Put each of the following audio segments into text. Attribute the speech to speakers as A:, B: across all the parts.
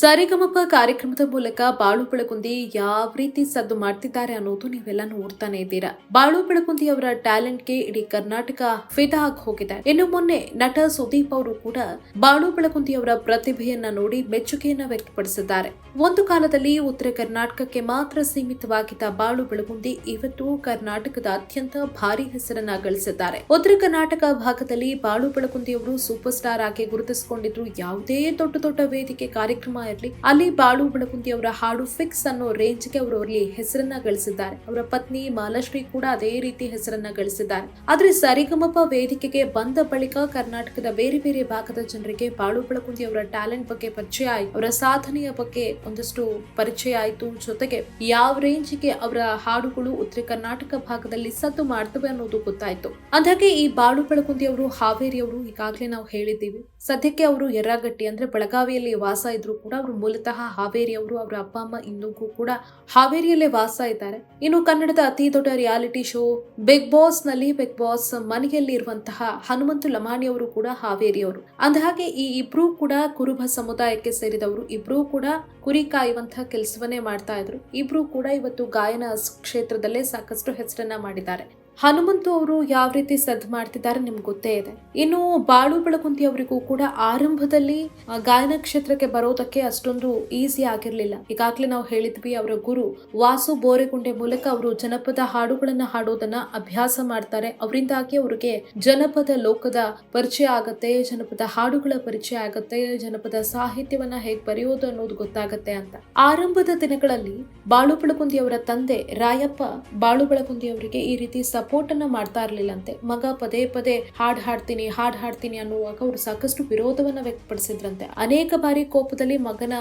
A: ಸರಿಗಮಪ ಕಾರ್ಯಕ್ರಮದ ಮೂಲಕ ಬಾಳು ಬೆಳಗುಂದಿ ಯಾವ ರೀತಿ ಸದ್ದು ಮಾಡ್ತಿದ್ದಾರೆ ಅನ್ನೋದು ನೀವೆಲ್ಲ ನೋಡ್ತಾನೆ ಇದ್ದೀರಾ. ಬಾಳು ಬೆಳಕುಂದಿ ಅವರ ಟ್ಯಾಲೆಂಟ್ಗೆ ಇಡೀ ಕರ್ನಾಟಕ ಫಿದಾ ಆಗಿ ಹೋಗಿದೆ. ಇನ್ನು ಮೊನ್ನೆ ನಟ ಸುದೀಪ್ ಅವರು ಕೂಡ ಬಾಳು ಬೆಳಕುಂದಿ ಅವರ ಪ್ರತಿಭೆಯನ್ನ ನೋಡಿ ಮೆಚ್ಚುಗೆಯನ್ನ ವ್ಯಕ್ತಪಡಿಸಿದ್ದಾರೆ. ಒಂದು ಕಾಲದಲ್ಲಿ ಉತ್ತರ ಕರ್ನಾಟಕಕ್ಕೆ ಮಾತ್ರ ಸೀಮಿತವಾಗಿದ್ದ ಬಾಳು ಬೆಳಗುಂದಿ ಇವತ್ತು ಕರ್ನಾಟಕದ ಅತ್ಯಂತ ಭಾರಿ ಹೆಸರನ್ನ ಗಳಿಸಿದ್ದಾರೆ. ಉತ್ತರ ಕರ್ನಾಟಕ ಭಾಗದಲ್ಲಿ ಬಾಳು ಬೆಳಗುಂದಿ ಅವರು ಸೂಪರ್ ಸ್ಟಾರ್ ಆಗಿ ಗುರುತಿಸಿಕೊಂಡಿದ್ರು ಯಾವುದೇ ದೊಡ್ಡ ದೊಡ್ಡ ವೇದಿಕೆ ಕಾರ್ಯಕ್ರಮ ಇರಲಿ. ಅಲ್ಲಿ ಬಾಳು ಬೆಳಗುಂದಿ ಅವರ ಹಾಡು ಫಿಕ್ಸ್ ಅನ್ನೋ ರೇಂಜ್ಗೆ ಅವರು ಅವರಲ್ಲಿ ಹೆಸರನ್ನ ಗಳಿಸಿದ್ದಾರೆ. ಅವರ ಪತ್ನಿ ಮಾಲಾಶ್ರೀ ಕೂಡ ಅದೇ ರೀತಿ ಹೆಸರನ್ನ ಗಳಿಸಿದ್ದಾರೆ. ಆದ್ರೆ ಸರಿಗಮಪ ವೇದಿಕೆಗೆ ಬಂದ ಬಳಿಕ ಕರ್ನಾಟಕದ ಬೇರೆ ಬೇರೆ ಭಾಗದ ಜನರಿಗೆ ಬಾಳು ಬೆಳಗುಂದಿ ಅವರ ಟ್ಯಾಲೆಂಟ್ ಬಗ್ಗೆ ಪರಿಚಯ ಆಯ್ತು ಅವರ ಸಾಧನೆಯ ಬಗ್ಗೆ ಒಂದಷ್ಟು ಪರಿಚಯ ಆಯ್ತು. ಜೊತೆಗೆ ಯಾವ ರೇಂಜ್ಗೆ ಅವರ ಹಾಡುಗಳು ಉತ್ತರ ಕರ್ನಾಟಕ ಭಾಗದಲ್ಲಿ ಸದ್ದು ಮಾಡ್ತವೆ ಅನ್ನೋದು ಗೊತ್ತಾಯ್ತು. ಅಂದಾಗೆ ಈ ಬಾಳು ಬೆಳಗುಂದಿ ಅವರು ಹಾವೇರಿ ಅವರು ಈಗಾಗಲೇ ನಾವು ಹೇಳಿದ್ದೀವಿ. ಸದ್ಯಕ್ಕೆ ಅವರು ಯರ್ರಾಗಟ್ಟಿ ಅಂದ್ರೆ ಬೆಳಗಾವಿಯಲ್ಲಿ ವಾಸ ಇದ್ರು ಕೂಡ ಅವರು ಮೂಲತಃ ಹಾವೇರಿ ಅವರು ಅಪ್ಪ, ಅಮ್ಮ ಇಂದಿಗೂ ಕೂಡ ಹಾವೇರಿಯಲ್ಲೇ ವಾಸ ಇದ್ದಾರೆ. ಇನ್ನು ಕನ್ನಡದ ಅತಿ ದೊಡ್ಡ ರಿಯಾಲಿಟಿ ಶೋ ಬಿಗ್ ಬಾಸ್ನಲ್ಲಿ ಬಿಗ್ ಬಾಸ್ ಮನೆಯಲ್ಲಿ ಇರುವಂತಹ ಹನುಮಂತು ಲಮಾಣಿ ಅವರು ಕೂಡ ಹಾವೇರಿಯವರು ಅಂದಹಾಗೆ ಈ ಇಬ್ರು ಕೂಡ ಕುರುಬ ಸಮುದಾಯಕ್ಕೆ ಸೇರಿದವರು. ಇಬ್ರು ಕೂಡ ಕುರಿ ಕಾಯುವಂತಹ ಕೆಲಸವನ್ನೇ ಮಾಡ್ತಾ ಇದ್ರು. ಇಬ್ರು ಕೂಡ ಇವತ್ತು ಗಾಯನ ಕ್ಷೇತ್ರದಲ್ಲೇ ಸಾಕಷ್ಟು ಹೆಸರನ್ನ ಮಾಡಿದ್ದಾರೆ. ಹನುಮಂತು ಅವರು ಯಾವ ರೀತಿ ಸದ್ದು ಮಾಡ್ತಿದ್ದಾರೆ ನಿಮ್ಗೆ ಗೊತ್ತೇ ಇದೆ. ಇನ್ನು ಬಾಳು ಬೆಳಗುಂದಿ ಅವರಿಗೂ ಕೂಡ ಆರಂಭದಲ್ಲಿ ಗಾಯನ ಕ್ಷೇತ್ರಕ್ಕೆ ಬರೋದಕ್ಕೆ ಅಷ್ಟೊಂದು ಈಸಿ ಆಗಿರ್ಲಿಲ್ಲ. ಈಗಾಗಲೇ ನಾವು ಹೇಳಿದ್ವಿ, ಅವರ ಗುರು ವಾಸು ಬೋರೆಗುಂಡೆ ಮೂಲಕ ಅವರು ಜನಪದ ಹಾಡುಗಳನ್ನ ಹಾಡೋದನ್ನ ಅಭ್ಯಾಸ ಮಾಡ್ತಾರೆ. ಅವರಿಂದಾಗಿ ಅವರಿಗೆ ಜನಪದ ಲೋಕದ ಪರಿಚಯ ಆಗತ್ತೆ, ಜನಪದ ಹಾಡುಗಳ ಪರಿಚಯ ಆಗತ್ತೆ, ಜನಪದ ಸಾಹಿತ್ಯವನ್ನ ಹೇಗೆ ಬರೆಯೋದು ಅನ್ನೋದು ಗೊತ್ತಾಗತ್ತೆ ಅಂತ. ಆರಂಭದ ದಿನಗಳಲ್ಲಿ ಬಾಳು ಬೆಳಗುಂದಿ ಅವರ ತಂದೆ ರಾಯಪ್ಪ ಬಾಳು ಬೆಳಗುಂದಿ ಅವರಿಗೆ ಈ ರೀತಿ ಸಪೋರ್ಟ್ ಅನ್ನ ಮಾಡ್ತಾ ಇರಲಿಲ್ಲಂತೆ. ಮಗ ಪದೇ ಪದೇ ಹಾಡ್ ಹಾಡ್ತೀನಿ ಹಾಡ್ ಹಾಡ್ತೀನಿ ಅನ್ನುವಾಗ ಅವರು ಸಾಕಷ್ಟು ವಿರೋಧವನ್ನು ವ್ಯಕ್ತಪಡಿಸಿದ್ರಂತೆ. ಅನೇಕ ಬಾರಿ ಕೋಪದಲ್ಲಿ ಮಗನ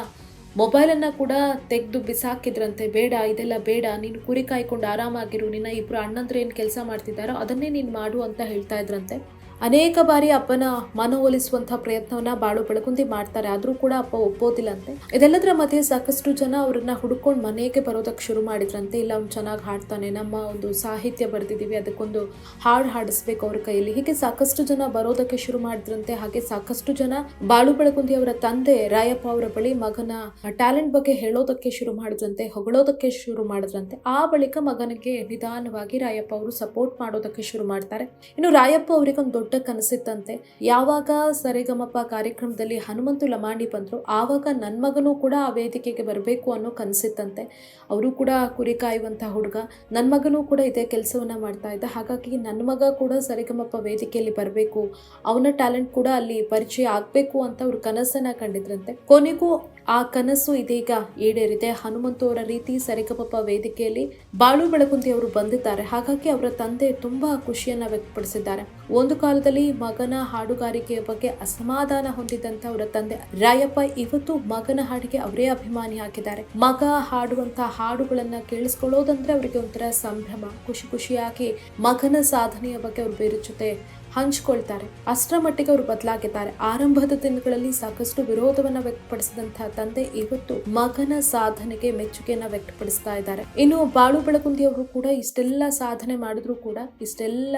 A: ಮೊಬೈಲ್ ಅನ್ನ ಕೂಡ ತೆಗೆದು ಬಿಸಾಕಿದ್ರಂತೆ. ಬೇಡ, ಇದೆಲ್ಲ ಬೇಡ, ನೀನು ಕುರಿ ಕಾಯ್ಕೊಂಡು ಆರಾಮಾಗಿರು, ನಿನ್ನ ಇಬ್ಬರು ಅಣ್ಣಂದ್ರೆ ಏನು ಕೆಲಸ ಮಾಡ್ತಿದ್ದಾರೋ ಅದನ್ನೇ ನೀನು ಮಾಡು ಅಂತ ಹೇಳ್ತಾ ಇದ್ರಂತೆ. ಅನೇಕ ಬಾರಿ ಅಪ್ಪನ ಮನವೊಲಿಸುವಂತಹ ಪ್ರಯತ್ನವನ್ನ ಬಾಳು ಬೆಳಕುಂದಿ ಮಾಡ್ತಾರೆ. ಆದ್ರೂ ಕೂಡ ಅಪ್ಪ ಒಪ್ಪೋದಿಲ್ಲಂತೆ. ಇದೆಲ್ಲದರ ಮಧ್ಯೆ ಸಾಕಷ್ಟು ಜನ ಅವ್ರನ್ನ ಹುಡ್ಕೊಂಡು ಮನೆಗೆ ಬರೋದಕ್ಕೆ ಶುರು ಮಾಡಿದ್ರಂತೆ. ಇಲ್ಲ, ಅವ್ನು ಚೆನ್ನಾಗಿ ಹಾಡ್ತಾನೆ. ನಮ್ಮ ಒಂದು ಸಾಹಿತ್ಯ ಬರೆದಿದ್ದೀವಿ. ಅದಕ್ಕೊಂದು ಹಾಡು ಹಾಡಿಸ್ಬೇಕು ಅವ್ರ ಕೈಯಲ್ಲಿ. ಹೀಗೆ ಸಾಕಷ್ಟು ಜನ ಬರೋದಕ್ಕೆ ಶುರು ಮಾಡಿದ್ರಂತೆ. ಹಾಗೆ ಸಾಕಷ್ಟು ಜನ ಬಾಳು ಬೆಳಕುಂದಿ ಅವರ ತಂದೆ ರಾಯಪ್ಪ ಅವರ ಬಳಿ ಮಗನ ಟ್ಯಾಲೆಂಟ್ ಬಗ್ಗೆ ಹೇಳೋದಕ್ಕೆ ಶುರು ಮಾಡಿದ್ರಂತೆ. ಹೊಗಳೋದಕ್ಕೆ ಶುರು ಮಾಡಿದ್ರಂತೆ. ಆ ಬಳಿಕ ಮಗನಿಗೆ ನಿಧಾನವಾಗಿ ರಾಯಪ್ಪ ಅವರು ಸಪೋರ್ಟ್ ಮಾಡೋದಕ್ಕೆ ಶುರು ಮಾಡ್ತಾರೆ. ಇನ್ನು ರಾಯಪ್ಪ ಅವರಿಗೊಂದು ದೊಡ್ಡ ಕನಸಿತ್ತಂತೆ ಯಾವಾಗ ಸರಿಗಮಪ ಕಾರ್ಯಕ್ರಮದಲ್ಲಿ ಹನುಮಂತು ಲಮಾಣಿ ಬಂದರು, ಆವಾಗ ನನ್ನ ಮಗನೂ ಕೂಡ ಆ ವೇದಿಕೆಗೆ ಬರಬೇಕು ಅನ್ನೋ ಕನಸಿತ್ತಂತೆ. ಅವರು ಕೂಡ ಕುರಿ ಕಾಯುವಂಥ ಹುಡುಗ ನನ್ನ ಮಗನೂ ಕೂಡ ಇದೇ ಕೆಲಸವನ್ನು ಮಾಡ್ತಾ ಇದ್ದ. ಹಾಗಾಗಿ ನನ್ನ ಮಗ ಕೂಡ ಸರಿಗಮಪ ವೇದಿಕೆಯಲ್ಲಿ ಬರಬೇಕು, ಅವನ ಟ್ಯಾಲೆಂಟ್ ಕೂಡ ಅಲ್ಲಿ ಪರಿಚಯ ಆಗಬೇಕು ಅಂತ ಅವ್ರ ಕನಸನ್ನು ಕಂಡಿದ್ರಂತೆ. ಕೊನೆಗೂ ಆ ಕನಸು ಇದೀಗ ಈಡೇರಿದೆ. ಹನುಮಂತು ಅವರ ರೀತಿ ಸರಿಗಮಪ್ಪ ವೇದಿಕೆಯಲ್ಲಿ ಬಾಳು ಬೆಳಗುಂದಿ ಅವರು ಬಂದಿದ್ದಾರೆ. ಹಾಗಾಗಿ ಅವರ ತಂದೆ ತುಂಬಾ ಖುಷಿಯನ್ನ ವ್ಯಕ್ತಪಡಿಸಿದ್ದಾರೆ. ಒಂದು ಕಾಲದಲ್ಲಿ ಮಗನ ಹಾಡುಗಾರಿಕೆಯ ಬಗ್ಗೆ ಅಸಮಾಧಾನ ಹೊಂದಿದ್ದಂತ ಅವರ ತಂದೆ ರಾಯಪ್ಪ ಇವತ್ತು ಮಗನ ಹಾಡಿಗೆ ಅವರೇ ಅಭಿಮಾನಿ ಹಾಕಿದ್ದಾರೆ ಮಗ ಹಾಡುವಂತ ಹಾಡುಗಳನ್ನ ಕೇಳಿಸ್ಕೊಳ್ಳೋದಂದ್ರೆ ಅವರಿಗೆ ಒಂಥರ ಸಂಭ್ರಮ. ಖುಷಿ ಖುಷಿಯಾಗಿ ಮಗನ ಸಾಧನೆಯ ಬಗ್ಗೆ ಅವ್ರು ಬೇರೆ ಜೊತೆ ಹಂಚ್ಕೊಳ್ತಾರೆ. ಅಷ್ಟರ ಮಟ್ಟಿಗೆ ಅವರು ಬದಲಾಗಿದ್ದಾರೆ ಆರಂಭದ ದಿನಗಳಲ್ಲಿ ಸಾಕಷ್ಟು ವಿರೋಧವನ್ನ ವ್ಯಕ್ತಪಡಿಸಿದಂತಹ ತಂದೆ ಇವತ್ತು ಮಗನ ಸಾಧನೆಗೆ ಮೆಚ್ಚುಗೆಯನ್ನ ವ್ಯಕ್ತಪಡಿಸ್ತಾ ಇದ್ದಾರೆ. ಇನ್ನು ಬಾಳು ಬೆಳಗುಂದಿ ಅವರು ಕೂಡ ಇಷ್ಟೆಲ್ಲ ಸಾಧನೆ ಮಾಡಿದ್ರು ಕೂಡ ಇಷ್ಟೆಲ್ಲ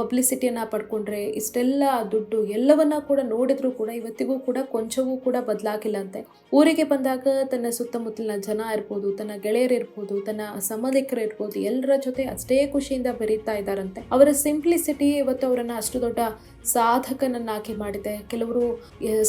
A: ಪಬ್ಲಿಸಿಟಿಯನ್ನ ಪಡ್ಕೊಂಡ್ರೆ, ಇಷ್ಟೆಲ್ಲ ದುಡ್ಡು ಎಲ್ಲವನ್ನ ಕೂಡ ನೋಡಿದ್ರು ಕೂಡ ಇವತ್ತಿಗೂ ಕೂಡ ಕೊಂಚವೂ ಕೂಡ ಬದಲಾಗಿಲ್ಲ ಅಂತೆ. ಊರಿಗೆ ಬಂದಾಗ ತನ್ನ ಸುತ್ತಮುತ್ತಲಿನ ಜನ ಇರ್ಬೋದು, ತನ್ನ ಗೆಳೆಯರು ಇರ್ಬೋದು, ತನ್ನ ಸಂಬಂಧಿಕರು ಇರ್ಬೋದು ಎಲ್ಲರ ಜೊತೆ ಅಷ್ಟೇ ಖುಷಿಯಿಂದ ಬೆರೀತಾ ಇದ್ದಾರಂತೆ. ಅವರ ಸಿಂಪ್ಲಿಸಿಟಿ ಇವತ್ತು ಅವರನ್ನ ಅಷ್ಟು ದೊಡ್ಡ ಸಾಧಕನನ್ನಾಗಿ ಮಾಡಿದೆ. ಕೆಲವರು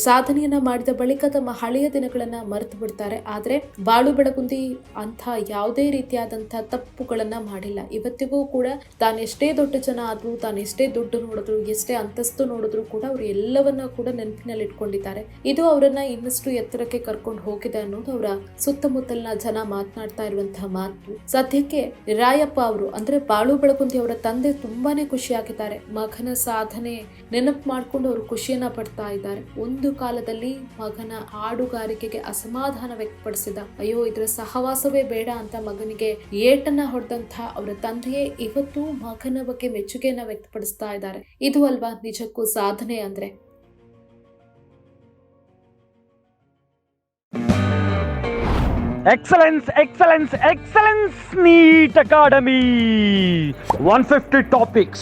A: ಸಾಧನೆಯನ್ನ ಮಾಡಿದ ಬಳಿಕ ತಮ್ಮ ಹಳೆಯ ದಿನಗಳನ್ನ ಮರೆತು ಬಿಡ್ತಾರೆ. ಆದ್ರೆ ಬಾಳು ಬೆಳಗುಂದಿ ಅಂಥ ಯಾವುದೇ ರೀತಿಯಾದಂಥ ತಪ್ಪುಗಳನ್ನ ಮಾಡಿಲ್ಲ. ಇವತ್ತಿಗೂ ಕೂಡ ತಾನೆಷ್ಟೇ ದೊಡ್ಡ ಜನ ಆದ್ರೂ ತಾನೆಷ್ಟೇ ದುಡ್ಡು ನೋಡಿದ್ರು, ಎಷ್ಟೇ ಅಂತಸ್ತು ನೋಡಿದ್ರು ಕೂಡ ಅವರು ಎಲ್ಲವನ್ನ ಕೂಡ ನೆನಪಿನಲ್ಲಿ ಇಟ್ಕೊಂಡಿದ್ದಾರೆ ಇದು ಅವರನ್ನ ಇನ್ನಷ್ಟು ಎತ್ತರಕ್ಕೆ ಕರ್ಕೊಂಡು ಹೋಗಿದೆ ಅನ್ನೋದು ಅವರ ಸುತ್ತಮುತ್ತಲಿನ ಜನ ಮಾತನಾಡ್ತಾ ಇರುವಂತಹ ಮಾತು. ಸದ್ಯಕ್ಕೆ ರಾಯಪ್ಪ ಅವರು, ಅಂದ್ರೆ ಬಾಳು ಬೆಳಗುಂದಿ ಅವರ ತಂದೆ ತುಂಬಾನೇ ಖುಷಿಯಾಗಿದ್ದಾರೆ. ಮಗನ ಸಾಧನೆ ನೆನಪು ಮಾಡ್ಕೊಂಡು ಅವರು ಖುಷಿಯನ್ನ ಪಡ್ತಾ ಇದ್ದಾರೆ. ಒಂದು ಕಾಲದಲ್ಲಿ ಮಗನ ಹಾಡುಗಾರಿಕೆಗೆ ಅಸಮಾಧಾನ ವ್ಯಕ್ತಪಡಿಸಿದ ಅಯ್ಯೋ ಇದರ ಸಹವಾಸವೇ ಬೇಡ ಅಂತ ಮಗನಿಗೆ ಏಟನ್ನ ಹೊಡೆದಂತ ಅವರ ತಂದೆಯೇ ಇವತ್ತು ಮಗನ ಬಗ್ಗೆ ಮೆಚ್ಚುಗೆಯನ್ನ ವ್ಯಕ್ತಪಡಿಸ್ತಾ ಇದ್ದಾರೆ. ಇದು ಅಲ್ವಾ ನಿಜಕ್ಕೂ ಸಾಧನೆ ಅಂದ್ರೆ?
B: Excellence, excellence, excellence, NEET Academy. 150 topics,